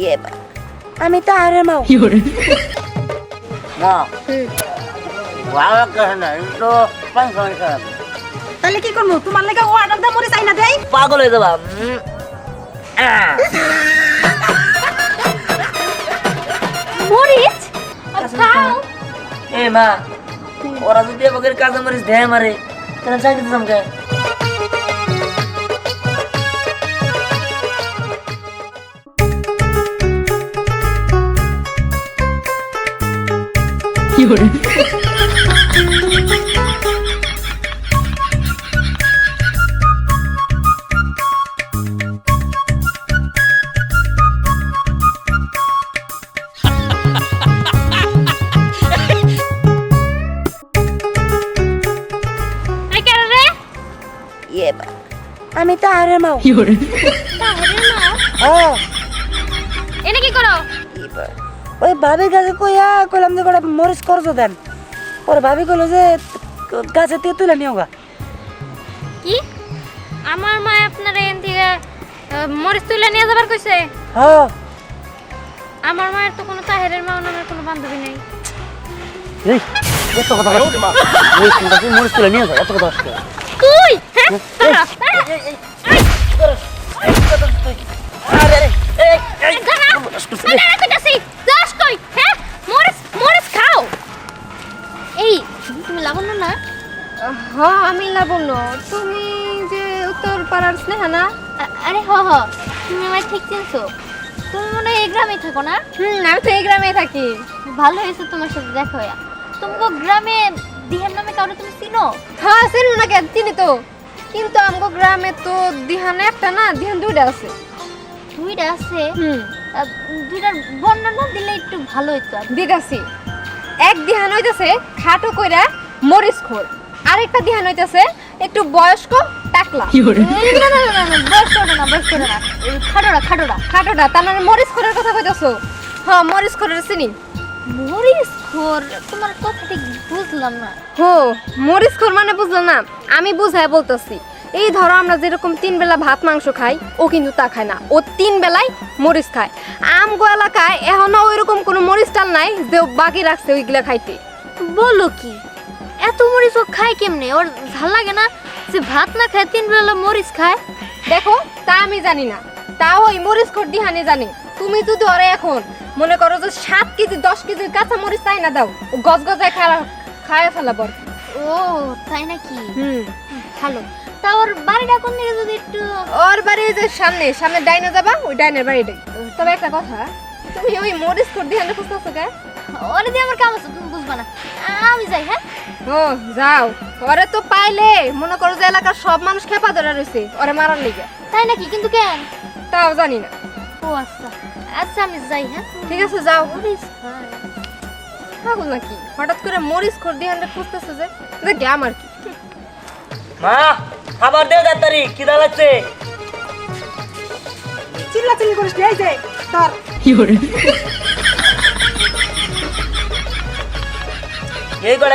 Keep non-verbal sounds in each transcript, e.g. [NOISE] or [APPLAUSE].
ইয়ে আমি তো আরে মা। তাহলে কি করব? তোমার লেগে ও অর্ডার দা মরে চাই না দেই পাগল হয়ে যাবা। মরিচ? এ মা ওরা যদি কাজে মারিস দেয় মারে তাহলে চাকরি দিতাম কেন আমি তো আরে মাও তাহলে না হ্যাঁ এনে ওই ভাবির কাছে কইয়া কইলাম যে কটা মরিচ করছ দেন পরে ভাবি কইলো যে গাছে দিয়ে তুলে নিও গা কি আমার মা আপনার এখান থেকে মরিচ তুলে নিয়ে যাবার কইছে হ্যাঁ আমার মায়ের তো কোনো তাহেরের মা নামের কোনো বান্ধবী নেই এই এত কথা ওই চিন্তা তুই মরিস তুলে নিয়ে যা এত কথা আসছে তুই হ্যাঁ আরে আরে এই এই তুমি লাবণ্য না? হ আমি লাবণ্য। তুমি যে উত্তর পাড়ার স্নেহা না আরে হ হ। তুমি আমার ঠিক চিনছো। তুমি মনে হয় এই গ্রামে থাকো না? হুম আমি তো এই গ্রামে থাকি। ভালো হয়েছে তোমার সাথে দেখা হইয়া। তোমাকে গ্রামে দিহার নামে কাউকে তুমি চিনো? হ্যাঁ চিনি না কেন? চিনি তো। কিন্তু আমগো গ্রামে তো দিহান একটা না দিহান দুইটা আছে। দুইটা আছে? হুম। দুইটার বর্ণনা দিলে একটু ভালো হইতো। দিদাসি এক দিহান হইতেছে খাটো কইরা মরিচ খোর আরেকটা দিহান হইতেছে একটু বয়স্ক টাকলা। না না না না বয়স্ক না বয়স্ক না। খাটোড়া খাটোরা খাটোরা। খাটোটা তার মানে মরিচ খোরের কথা কইতাছো? হ্যাঁ মরিচ খোরের চিনি। মরিস খোর তোমার কথা ঠিক বুঝলাম না। হো মরিচ খোর মানে বুঝলো না আমি বুঝাই বলতেছি। এই ধরো আমরা যেরকম তিন বেলা ভাত মাংস খাই ও কিন্তু তা খায় না। ও তিন বেলায় মরিচ খায়। আমগো এলাকায় এখনও ওইরকম কোনো মরিচ টাল নাই যে ও বাকি রাখছে ওইগুলা খাইতে। বলো কি এত মরিচ ও খায় কেমনে? ওর ভালো লাগে না যে ভাত না খায় তিন বেলা মরিচ খায়? দেখো তা আমি জানি না। তাও ওই মরিচ খোর দিহানে জানি। তুমি যদি ওরে এখন মনে করো যে সাত কেজি দশ কেজি কাঁচা মরিচ চাই না দাও? গজ গজায় খাওয়া খায় ফেলাবো আর কি। ও তাই নাকি? হুম। ভালো। তা ওর বাড়িটা কোন দিকে যদি একটু ওর বাড়ি যে সামনে সামনে ডাইনে যাবা ওই ডাইনের বাড়িটাই। তবে একটা কথা তুমি ওই মরিচ খোর দিহানে খুঁজতেছো কে? ওরে দিয়ে আমার কাম আছে তুমি বুঝবা না। আমি যাই হ্যাঁ? ও যাও। ওরে তো পাইলে মনে করো যে এলাকার সব মানুষ খেপা ধরে রয়েছে ওরে মারার লিগে। তাই নাকি? কিন্তু কেন? তাও জানি না। ও আচ্ছা। আচ্ছা আমি যাই হ্যাঁ। ঠিক আছে যাও। মরিচ পাগল নাকি? হঠাৎ করে মরিচ খোর দিহানে খুঁজতেছে যে দেখে আমার কি? মা খাবার দে তাড়াতাড়ি খিদা লাগছে। চিল্লা চিল্লি করিস এই যে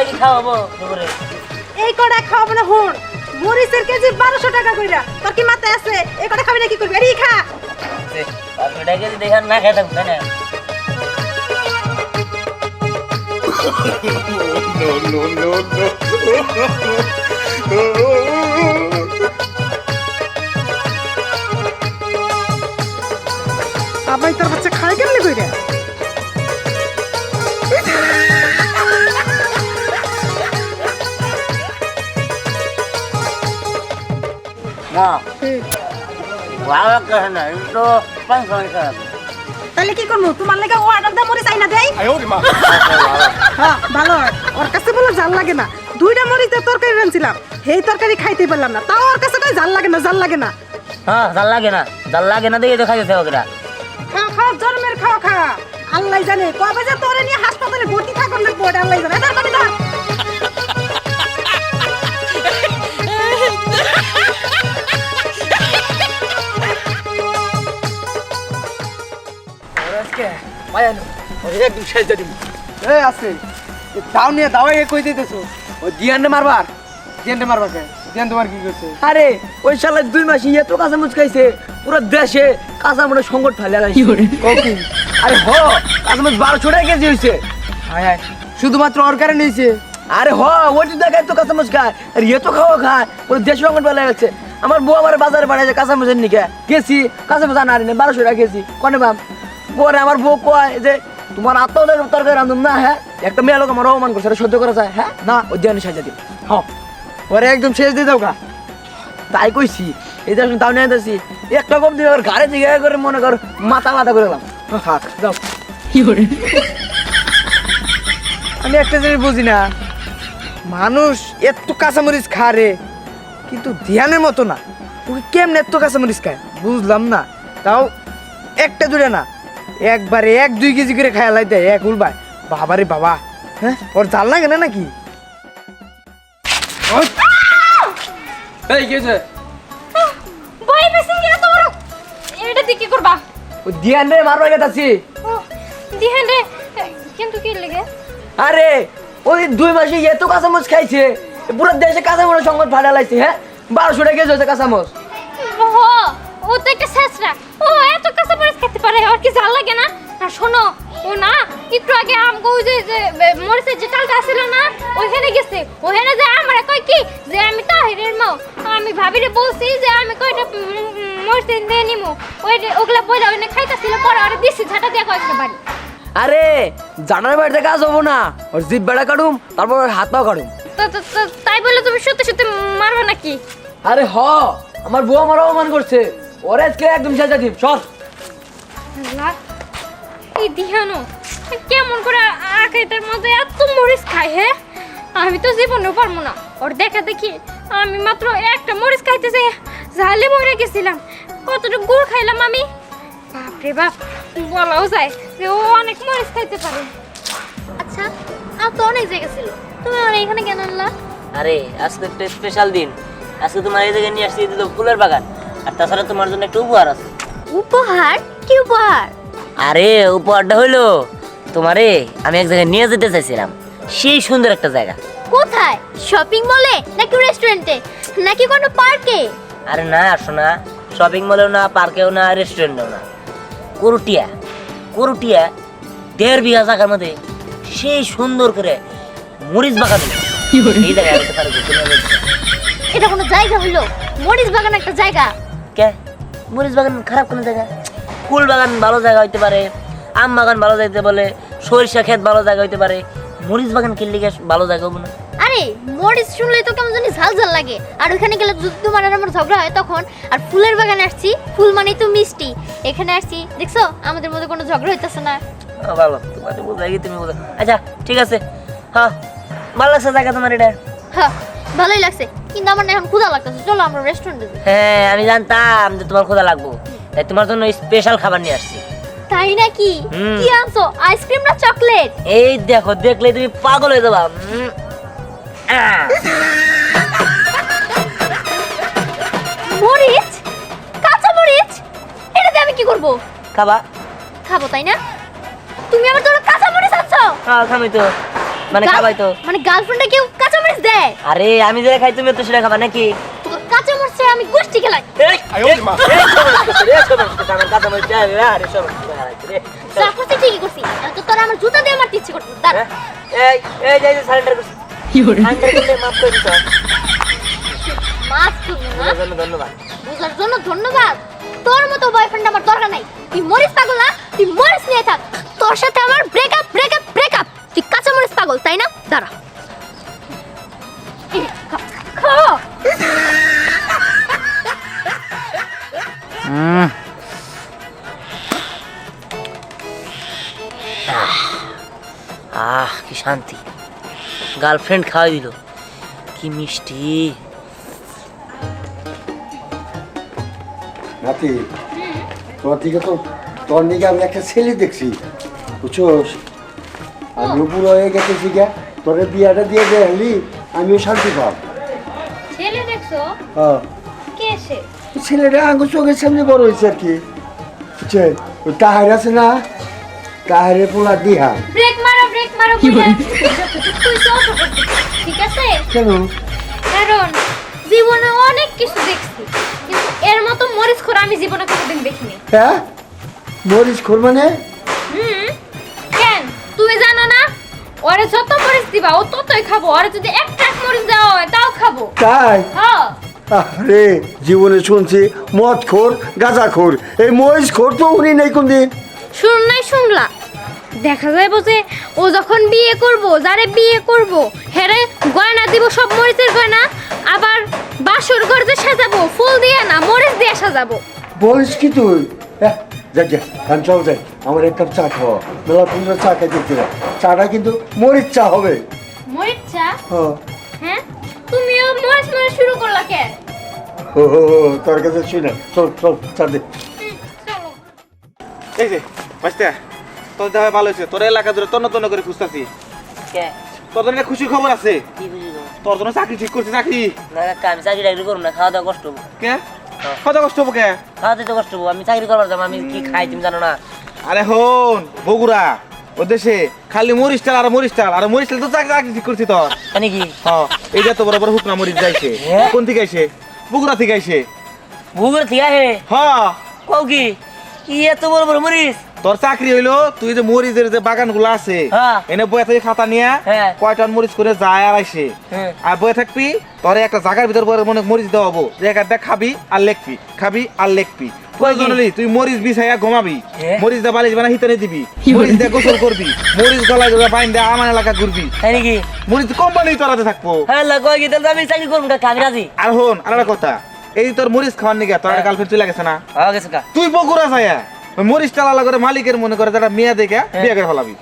কি খাওয়াবো দুপুরে? এই খাওয়াবো না মরিচের কেজি বারোশো টাকা কইরা। তোর কি মাথায় আছে? এই কটা খাবি না কি করবি খা। আর বেটাকে যদি দেখার না খেতাম তাই না? আবাই তোর বাচ্চা খায় কেমনে কইরা? মা ভালো লাগে না পেনশন খারাপ তাহলে কি করব? তোমার লেগে ও অর্ডার দা মরিচ চাই না দেই হ্যাঁ ভালো ওর কাছে বলে জাল লাগে না। দুইটা মরিচ দিয়ে তরকারি রাঁধছিলাম। সেই তরকারি খাইতে পারলাম না। তাও ওর কাছে কই জাল লাগে না জাল লাগে না। হ্যাঁ জাল লাগে না। জাল লাগে না দেখে তো খাইতে ওকে খাও খাও জন্মের খাও খা। আল্লাহ জানে কবে যে তোরে নিয়ে হাসপাতালে ভর্তি থাকুন লাগবো ওটা আল্লাহ জানে। এবার বাড়ি ধর। এ আছে। দাও নিয়ে দাও কই দিতেছো? ও দিয়ান্ডে মারবার। দিয়ান্ডে মারবার কে? দেন তোমার কি করছে? আরে ওই শালা দুই মাস এত কাঁচা মুচ খাইছে। পুরো দেশে কাঁচা সংকট ফেলে লাগছে কৌকি আরে হ কাঁচা মুচ বারোশো টাকা কেজি হয়েছে হায় হায়। শুধুমাত্র ওর কারণে হয়েছে আরে হ ওই তো দেখায় তো কাঁচা মুচ খায়। আর এ তো খাওয়া খায়। পুরো দেশে সংকট ফেলে গেছে আমার বউ আমার বাজারে পাঠাইছে কাঁচা মুচের নিকে। গেছি কাঁচা মুচ আনারি না বারোশো টাকা গেছি কনে বাম পরে আমার বউ কয় যে তোমার আত্মদের তরকারি রান্ধুম না হ্যাঁ? একটা মেয়ে লোক আমার অপমান করছে সহ্য করা যায় হ্যাঁ? না ওই দিয়ে সাজা দিই হ্যাঁ ওরে একদম শেষ দিয়ে দাও গা। তাই কইছি এই যে তাও নিয়ে যাচ্ছি একটা কম দিয়ে ওর ঘাড়ে দিকে করে মনে কর মাথা মাথা করে গেলাম। থাক যাও। আমি একটা জিনিস বুঝি না মানুষ এত কাঁচামরিচ খায় রে কিন্তু ধ্যানের মতো না। ওকে কেমনে এত কাঁচামরিচ খায়? বুঝলাম না। তাও একটা দূরে না। একবারে এক দুই কেজি করে খায় লাই দেয় এক উলবায়। বাবারে বাবা। হ্যাঁ? ওর জাল লাগে না নাকি? ওই! এই কি হয়েছে? ভয় পেছি কি এত এটা দিয়ে কি করবা? ওই ধ্যান রে মারবার গেতাছি ও রে কিন্তু কি লেগে? আরে ওই দুই মাসে এত কাঁচামচ খাইছে পুরো দেশে কাঁচামচ সংকট ফাটা লাগছে হ্যাঁ? বারোশো টাকা কেজি হয়েছে কাঁচামচ ও ও তো একটা শেষরা ও এত কাঁচা খেতে পারে আর কি জাল লাগে না? আর শোনো ও না একটু আগে আমগো ওই যে মরিচের যে চালটা ছিল না ওইখানে গেছে। ওখানে যে আমার কয় কি যে আমি তাহিরের মা আমি ভাবিরে বলছি যে আমি কয়টা মরিচ দিয়ে নিমু। ওই ওগুলা বইলা ওইখানে খাইতেছিল পরে ওরে দিছি ঝাঁটা দিয়ে কয়েকটা বাড়ি। আরে জানার বাড়িতে কাজ হব না ওর জিভ বেড়া কাটুম তারপর ওর হাত পাও কাটুম। তো তো- তো- তাই বলে তুমি সত্যি সত্যি মারবে নাকি? আরে হ আমার বউ আমার অপমান করছে ওর আজকে একদম সাজা দিব সর। আল্লাহ, এই দিহানো কেমন করে আখাইটার মধ্যে এত মরিচ খায় হ্যাঁ আমি তো জীবনেও পারব না। ওর দেখা দেখি আমি মাত্র একটা মরিচ খাইতেছে ঝালে মরে গেছিলাম। কতটা গুড় খাইলাম আমি? বাপরে বাপ বলাও যায় যে ও অনেক মরিচ খাইতে পারে। আচ্ছা আর তো অনেক জায়গা ছিল। তুমি আমার এখানে কেন আনলা? আরে আজকে একটা স্পেশাল দিন। আজকে তোমার এই জায়গায় নিয়ে আসছি দিল ফুলের বাগান। আর তাছাড়া তোমার জন্য একটা উপহার আছে। উপহার? কি উপহার? আরে উপহারটা হইল তোমারে আমি এক জায়গায় নিয়ে যেতে চাইছিলাম। সেই সুন্দর একটা জায়গা। কোথায়? শপিং মলে নাকি রেস্টুরেন্টে নাকি কোনো পার্কে আরে না শোনা শপিং মলেও না পার্কেও না রেস্টুরেন্টেও না। করুটিয়া করুটিয়া দেড় বিঘা জায়গার মধ্যে সেই সুন্দর করে মরিচ বাগান এই জায়গায় আমি তোমার ঘুরতে নিয়ে যাচ্ছি। এটা কোনো জায়গা হলো মরিচ বাগান একটা জায়গা? কে? মরিচ বাগান খারাপ কোনো জায়গা? ফুল বাগান ভালো জায়গা হইতে পারে আম বাগান ভালো যাইতে বলে সরিষা ক্ষেত ভালো জায়গা হইতে পারে মরিচ বাগান কিনলে ভালো জায়গা হব না? আরে মরিচ শুনলে তো কেমন জানি ঝাল ঝাল লাগে। আর ওখানে গেলে যদি তোমার আর আমার ঝগড়া হয় তখন আর ফুলের বাগানে আসছি ফুল মানেই তো মিষ্টি। এখানে আসছি দেখছ? আমাদের মধ্যে কোনো ঝগড়া হইতেছে না। ভালো তোমার বোঝাই তুমি বোঝা আচ্ছা ঠিক আছে। হ্যাঁ ভালো লাগছে জায়গা তোমার এটা? হ্যাঁ ভালোই লাগছে। কিন্তু আমার এখন ক্ষুধা লাগতেছে। চলো আমরা রেস্টুরেন্টে হ্যাঁ আমি জানতাম যে তোমার ক্ষুধা লাগবো। তাই তোমার জন্য স্পেশাল খাবার নিয়ে আসছি। তাই নাকি? কি আনছো? আইসক্রিম না চকলেট? এই দেখো দেখলে তুমি পাগল হয়ে যাবা। মরিচ? কাঁচা মরিচ? এটা দিয়ে আমি কি করব? খাবা। খাব তাই না? তুমি আমার জন্য কাঁচা মরিচ আনছো? হ্যাঁ খামি তো। মানে খাবাই তো। মানে গার্লফ্রেন্ডে কেউ কাঁচা মরিচ দেয়? আরে আমি যেটা খাই তুমি তো সেটা খাবা নাকি? তোর কাঁচা মরিচ আমি গোষ্ঠী খেলাই। হ্যাঁ? হয়। ধন্যবাদ। তোর মতো বয়ফ্রেন্ড আমার দরকার নাই তুই মরিচ পাগল না তুই মরিচ নিয়ে থাক তোর সাথে আমার ব্রেকআপ ব্রেকআপ ব্রেকআপ তুই কাঁচা মরিচ পাগল তাই না দাঁড়া আহ কি শান্তি। গার্লফ্রেন্ড খাওয়াই দিল। কি মিষ্টি। নাতি তোর দিকে তো তোর দিকে আমি একটা ছেলে দেখছি বুঝছোস? আমিও বুড়ো হয়ে গেছি গা তোরে বিয়াটা দিয়ে দেখলি আমিও শান্তি পাব। ছেলে দেখছ? হ্যাঁ। কে সে? ছেলেটা আঙ্গুর চোখের সামনে বড় হয়েছে আর কি বুঝছেন তাহার আছে না? তাহারে পোলা দিহা। ব্রেক মারো ব্রেক মারো কইরা। তুই তো ঠিক আছে? কেন? কারণ জীবনে অনেক কিছু দেখছি কিন্তু এর মতো মরিচ খোর আমি জীবনে কোনোদিন দেখিনি। হ্যাঁ? মরিচ খোর মানে? হুম। কেন? তুমি জানো না? ওরে যত মরিচ দিবা ও ততই খাব। ওরে যদি এক ট্রাক মরিচ দেওয়া হয় তাও খাব। তাই? হ্যাঁ। আরে জীবনে শুনছি মদ খোর গাঁজা খোর। এই মরিচ খোর তো উনি নেই কোনদিন। শুন নাই শুনলা? দেখা যাইব যে ও যখন বিয়ে করব যারে বিয়ে করব হেরে গয়না দিব সব মরিচের গয়না আবার বাসর ঘর যে সাজাবো ফুল দিয়ে না মরিচ দিয়ে সাজাবো। বলিস কি তুই? হ্যাঁ যা যা চল যাই। আমার এক কাপ চা খাওয়া। মেলা সুন্দর চা খাই দেখতে চাটা কিন্তু মরিচ চা হবে। মরিচ চা? হ্যাঁ। হ্যাঁ? তুমিও মরিচ মরিচ শুরু করলা কে? ও হো, হো, তোর কাছে শুনে চল চল চা দে। এই যে বাস্তা তোর দেখা ভালো হয়েছে। তোর এলাকা ধরে তন্ন তন্ন করে খুঁজতাছি। কে? তোর জন্য খুশির খবর আছে? কি? তোর জন্য চাকরি ঠিক করছি চাকরি। না কাকা আমি চাকরি টাকরি করব না খাওয়া দাওয়া কষ্ট হব। কে? কত কষ্ট হব কে? খাওয়া কষ্ট হব আমি চাকরি করবার যাব আমি কি খাই তুমি জানো না। আরে হন বগুড়া ও দেশে। খালি মরিচ আর মরিচ আর মরিচ তো চাকরি চাকরি ঠিক করছি তোর। জানি কি? হ্যাঁ এইটা তো বড় বড় হুকনা মরিচ যাইছে হ্যাঁ? কোন থেকে আইছে? বগুড়া থেকে আইছে। ভূগোল ঠিক আছে হ্যাঁ। কও কি? এত বড় বড় মরিস তোর চাকরি হইল তুই যে মরিচের যে বাগানগুলো আছে হ্যাঁ। এনে বয়ে থাকি খাতা নিয়ে হ্যাঁ। কয়টান মরিচ করে যায় আর আইসে। হ্যাঁ। আর বয়ে থাকবি তোরে একটা জায়গার ভিতর বয়ে মনে মরিচ দেওয়া হব জায়গা দেখ খাবি আর লেখবি খাবি আর লেখবি। প্রয়োজন হলে তুই মরিচ বিছাইয়া ঘুমাবি। মরিচ দা বালিশ বানা হিতানে দিবি। মরিচ দিয়ে গোসল করবি। মরিচ গলায় গলা বাইন দিয়ে আমার এলাকা ঘুরবি। তাই নাকি? মরিচ কোম্পানি তোরাতে থাকব। হ্যাঁ লা কয় কি তাহলে আমি চাকরি করব কাকা আমি রাজি? আর হন আর কথা। এই তোর মরিচ খাওয়ার নিগে তোর। গার্লফ্রেন্ড চলে গেছে না? গেছে তুই বগুড়া ওই মরিচ টালা করে মালিকের মনে করে যারা মেয়ে দেখে হ্যাঁ। বিয়ে করে ফেলাবি।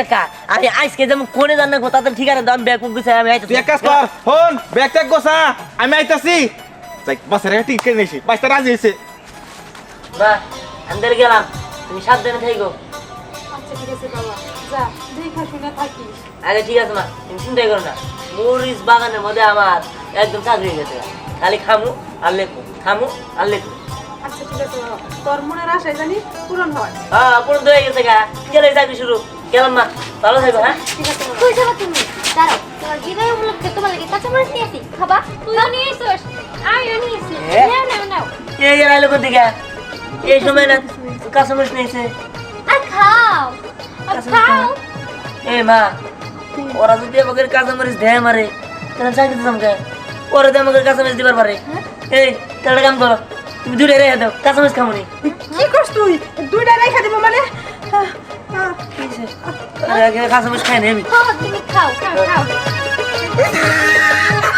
কাকা আমি আজকে যেমন কোনে জান না তাতে ঠিক আছে দাম ব্যাগ বুক আমি আইতে তুই এক কাজ কর হন ব্যাগ ট্যাগ গোসা আমি আইতাছি। যাই বাসের একটা টিকিট কেটে নিয়েছি। বাইশটা রাজি হয়েছে। বা আন্দার গেলাম। তুমি সাবধানে থাকো আচ্ছা ঠিক আছে বাবা। যা দেখা শুনে থাকিস আরে ঠিক আছে মা তুমি চিন্তাই করো না। মরিচ বাগানের মধ্যে আমার একদম চাকরি হয়ে গেছে। খালি খামু আর লেখু খামু আর লেখু। আচ্ছা ঠিক আছে তোর মনের আশায় জানি পূরণ হয়। হ্যাঁ পুরো হয়ে গেছে গা। গেলে চাকরি শুরু। গেলাম মা ভালো থাকো হ্যাঁ? কই যাবা তুমি? দাঁড়াও তোমার বিদায় উপলক্ষে তোমার লাগে কাঁচা মরিচ নিয়ে আসি। খাবা? তুইও নিয়ে এসোস আমিও নিয়ে এসি হ্যাঁ? নাও নাও নাও। এই আইলো কোথা থেকে এই সময় না কাস্টমার নিয়েছে আর খাও। আর খাও। এ মা ওরা যদি আমাকে কাঁচামরিচ দেয় মারে তাহলে চাকরি দিতাম কে ওরা তো আমাকে কাঁচামরিচ দিবার পারে। এই তাহলে কাম করো। তুমি দূরে রেখে দাও কাঁচা মাছ খাব কি করছ তুই? দুইটা রেখে দিব মানে? কাঁচা মাছ খাই না আমি। তুমি খাও খাও খাও। [LAUGHS]